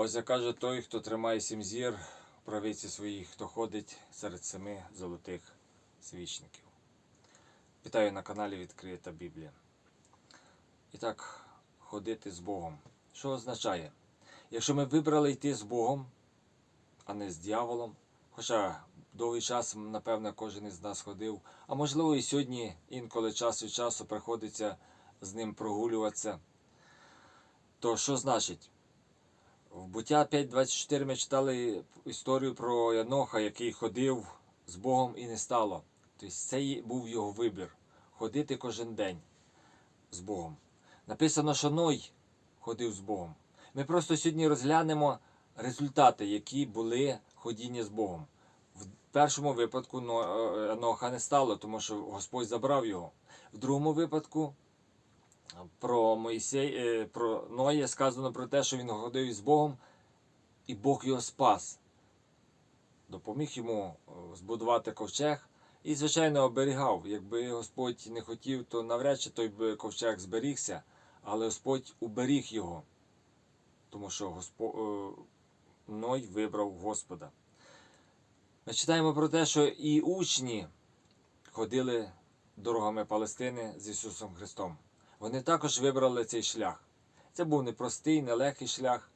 Ось як каже той, хто тримає сім зір в правиці своїй, хто ходить серед семи золотих свічників. Вітаю на каналі Відкрита Біблія. І так, ходити з Богом. Що означає? Якщо ми вибрали йти з Богом, а не з дьяволом, хоча довгий час, напевно, кожен із нас ходив, а можливо і сьогодні інколи час від часу приходиться з ним прогулюватися, то що значить? Буття 5.24 ми читали історію про Яноха, який ходив з Богом і не стало. Тобто це був його вибір ходити кожен день з Богом. Написано, що Ной ходив з Богом. Ми просто сьогодні розглянемо результати, які були ходіння з Богом. В першому випадку Но- е, не стало, тому що Господь забрав його. В другому випадку про Моїсей, е, про Ноя сказано про те, що він ходив із Богом, і Бог його спас. Допоміг йому е, збудувати ковчег і, звичайно, оберігав. Якби Господь не хотів, то навряд чи той би ковчег зберігся, але Господь уберіг його, тому що Госпо... е, Ной вибрав Господа. Ми читаємо про те, що і учні ходили дорогами Палестини з Ісусом Христом. Вони також вибрали цей шлях. Це був непростий, нелегкий шлях.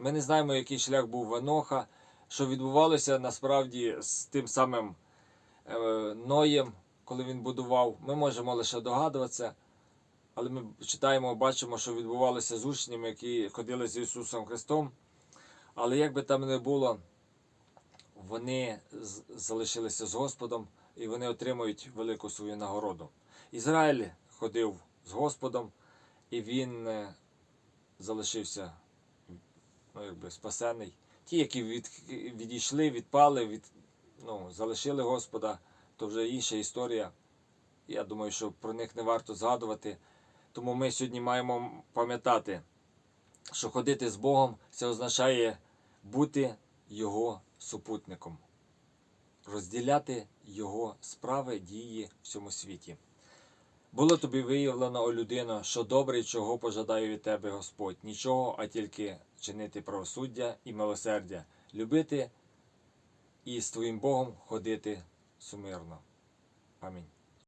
Ми не знаємо, який шлях був в Еноха, що відбувалося насправді з тим самим е, Ноєм, коли він будував. Ми можемо лише догадуватися, але ми читаємо, бачимо, що відбувалося з учнями, які ходили з Ісусом Христом. Але як би там не було, вони залишилися з Господом і вони отримують велику свою нагороду. Ізраїль ходив з Господом, і він е, залишився ну, якби, спасений. Ті, які від, відійшли, відпали, від, ну, залишили Господа, то вже інша історія. Я думаю, що про них не варто згадувати. Тому ми сьогодні маємо пам'ятати, що ходити з Богом це означає бути Його супутником, розділяти Його справи, дії в цьому світі. Було тобі виявлено, о людино, що добре, і чого пожадає від тебе Господь, нічого, а тільки чинити правосуддя і милосердя, любити і з твоїм Богом ходити сумирно. Амінь.